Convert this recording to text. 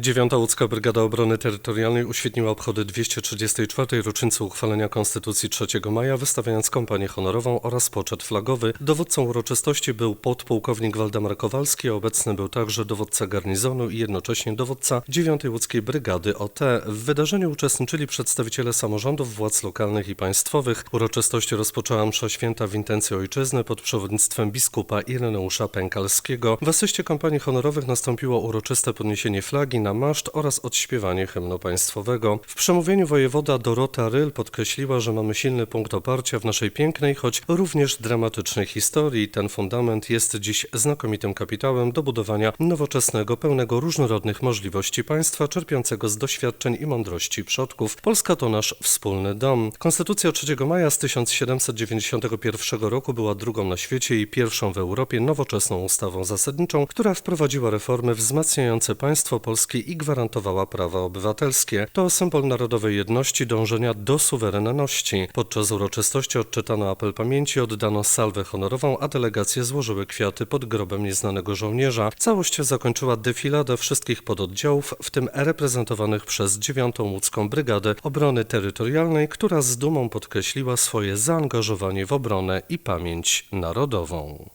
Dziewiąta Łódzka Brygada Obrony Terytorialnej uświetniła obchody 234. rocznicy uchwalenia Konstytucji 3 maja, wystawiając kompanię honorową oraz poczet flagowy. Dowódcą uroczystości był podpułkownik Waldemar Kowalski, a obecny był także dowódca garnizonu i jednocześnie dowódca 9 Łódzkiej Brygady OT. W wydarzeniu uczestniczyli przedstawiciele samorządów, władz lokalnych i państwowych. Uroczystość rozpoczęła msza święta w intencji ojczyzny pod przewodnictwem biskupa Ireneusza Pękalskiego. W asyście kompanii honorowych nastąpiło uroczyste podniesienie flagi na maszt oraz odśpiewanie hymnu państwowego. W przemówieniu wojewoda Dorota Ryl podkreśliła, że mamy silny punkt oparcia w naszej pięknej, choć również dramatycznej historii. Ten fundament jest dziś znakomitym kapitałem do budowania nowoczesnego, pełnego różnorodnych możliwości państwa, czerpiącego z doświadczeń i mądrości przodków. Polska to nasz wspólny dom. Konstytucja 3 maja z 1791 roku była drugą na świecie i pierwszą w Europie nowoczesną ustawą zasadniczą, która wprowadziła reformy wzmacniające państwo polskie i gwarantowała prawa obywatelskie. To symbol narodowej jedności, dążenia do suwerenności. Podczas uroczystości odczytano apel pamięci, oddano salwę honorową, a delegacje złożyły kwiaty pod grobem nieznanego żołnierza. Całość zakończyła defilada wszystkich pododdziałów, w tym reprezentowanych przez 9. Łódzką Brygadę Obrony Terytorialnej, która z dumą podkreśliła swoje zaangażowanie w obronę i pamięć narodową.